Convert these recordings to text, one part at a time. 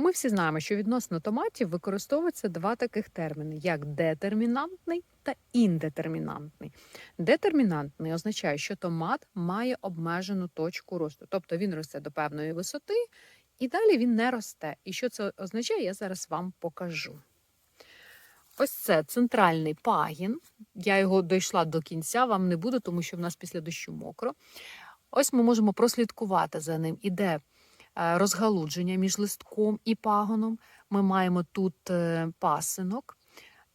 Ми всі знаємо, що відносно томатів використовуються два таких терміни: як детермінантний та індетермінантний. Детермінантний означає, що томат має обмежену точку росту, тобто він росте до певної висоти, і далі він не росте. І що це означає, я зараз вам покажу. Ось це центральний пагін. Я його дійшла до кінця, вам не буду, тому що в нас після дощу мокро. Ось ми можемо прослідкувати за ним. Іде розгалудження між листком і пагоном. Ми маємо тут е, пасинок.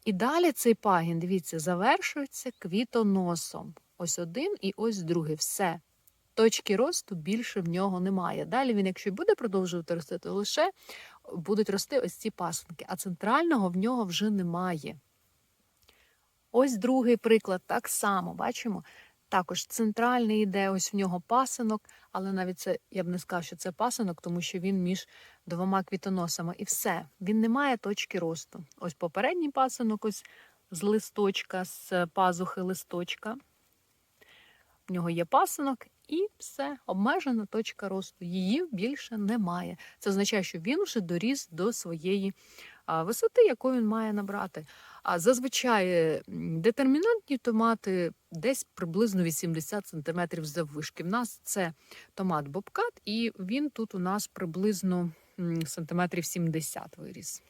І далі цей пагін, дивіться, завершується квітоносом. Ось один і ось другий. Все. Точки росту більше в нього немає. Далі він, якщо буде продовжувати рости, то лише будуть рости ось ці пасинки, а центрального в нього вже немає. Ось другий приклад, так само, бачимо. Також центральний йде, ось в нього пасинок, але навіть це я б не сказав, що це пасинок, тому що він між двома квітоносами. І все, він не має точки росту. Ось попередній пасинок, ось з листочка, з пазухи листочка. В нього є пасинок, і все, обмежена точка росту. Її більше немає. Це означає, що він вже доріс до своєї висоти, яку він має набрати. А зазвичай детермінантні томати десь приблизно 80 см заввишки. В нас це томат бобкат, і він тут у нас приблизно сантиметрів 70 виріс.